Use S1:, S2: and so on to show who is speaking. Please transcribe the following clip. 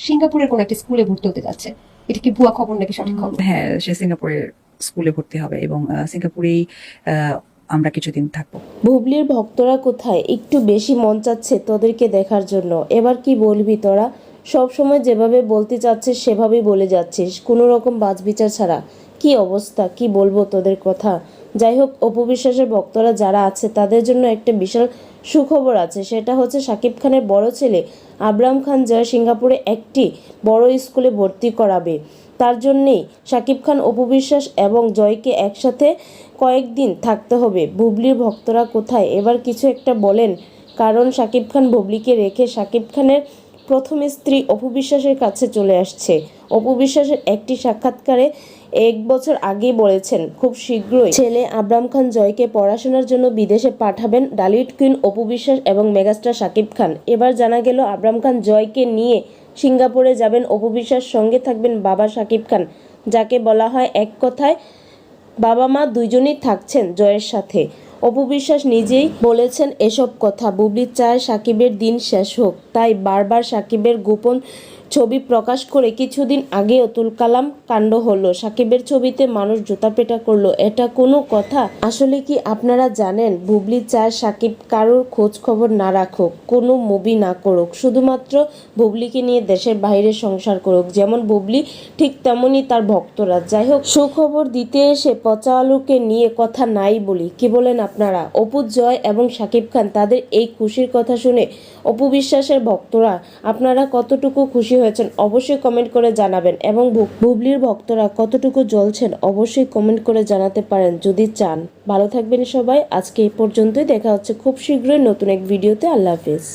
S1: সিঙ্গাপুরের কোন একটা স্কুলে ভর্তি হতে যাচ্ছে। এটা কি ভুয়া খবর নাকি সঠিক খবর?
S2: হ্যাঁ সে সিঙ্গাপুরের স্কুলে ভর্তি হবে এবং আহ, সিঙ্গাপুরেই আহ, আমরা কিছুদিন থাকব।
S3: বুবলির ভক্তরা কোথায়? একটু বেশি মন চাচ্ছে তোদেরকে দেখার জন্য। এবার কি বলবি তোরা? সব সময় যেভাবে বলতে চাচ্ছিস, সেভাবেই বলে যাচ্ছিস। কোনো রকম বাজবিচার ছাড়া। কি অবস্থা? কি বলব তোদের কথা? যাই হোক অপবিশ্বাসের ভক্তরা যারা আছে, তাদের জন্য একটা বিশাল সুখবর আছে। সেটা হচ্ছে শাকিব খানের বড় ছেলে আবরাম খান জয় সিঙ্গাপুরে একটি বড় স্কুলে ভর্তি করাবে। তার জন্যেই শাকিব খান অপবিশ্বাস এবং জয়কে একসাথে কয়েকদিন থাকতে হবে। বুবলির ভক্তরা কোথায়? এবার কিছু একটা বলেন। কারণ শাকিব খান বুবলিকে রেখে শাকিব খানের প্রথম স্ত্রী অপবিশ্বাসের কাছে চলে আসছে। অপবিশ্বাসের একটি সাক্ষাৎকারে এক বছর আগেই বলেছেন, খুব শীঘ্রই ছেলে আবরাম খান জয়কে পড়াশোনার জন্য বিদেশে পাঠাবেন ডালিউড কুইন অপবিশ্বাস এবং মেগাস্টার শাকিব খান। এবার জানা গেল আবরাম খান জয়কে নিয়ে সিঙ্গাপুরে যাবেন। অপবিশ্বাস সঙ্গে থাকবেন বাবা শাকিব খান, যাকে বলা হয় এক কথায় বাবা মা দুইজনই থাকছেন জয়ের সাথে। অপু বিশ্বাস নিজেই বলেছেন, এসব কথা। বুবলি চায় সাকিবের দিন শেষ হোক। তাই বারবার সাকিবের গোপন ছবি প্রকাশ করে কিছুদিন আগে অতুল কালাম কাণ্ড হলো। সাকিবের ছবিতে মানুষ জুতা পেটা করল, এটা কোনো কথা? আসলে কি আপনারা জানেন, বুবলি চায় সাকিব কারোর খোঁজ খবর না রাখুক, কোনো মুভি না করুক। শুধুমাত্র বুবলিকে নিয়ে দেশের বাইরে সংসার করুক, যেমন বুবলি ঠিক তেমনই তার ভক্তরা। যাই হোক, সুখবর দিতে এসে পচা আলুকে নিয়ে কথা নাই বলি। কি বলেন আপনারা? অপু জয় এবং সাকিব খান, তাদের এই খুশির কথা শুনে অপু বিশ্বাসের ভক্তরা, আপনারা কতটুকু খুশি হয়েছেন, অবশ্যই কমেন্ট করে জানাবেন এবং বুবলির ভক্তরা কতটুকু জ্বলছেন অবশ্যই কমেন্ট করে জানাতে পারেন যদি চান। ভালো থাকবেন সবাই, আজকে এই পর্যন্তই। দেখা হচ্ছে খুব শীঘ্রই নতুন এক ভিডিওতে আল্লাহ হাফিজ।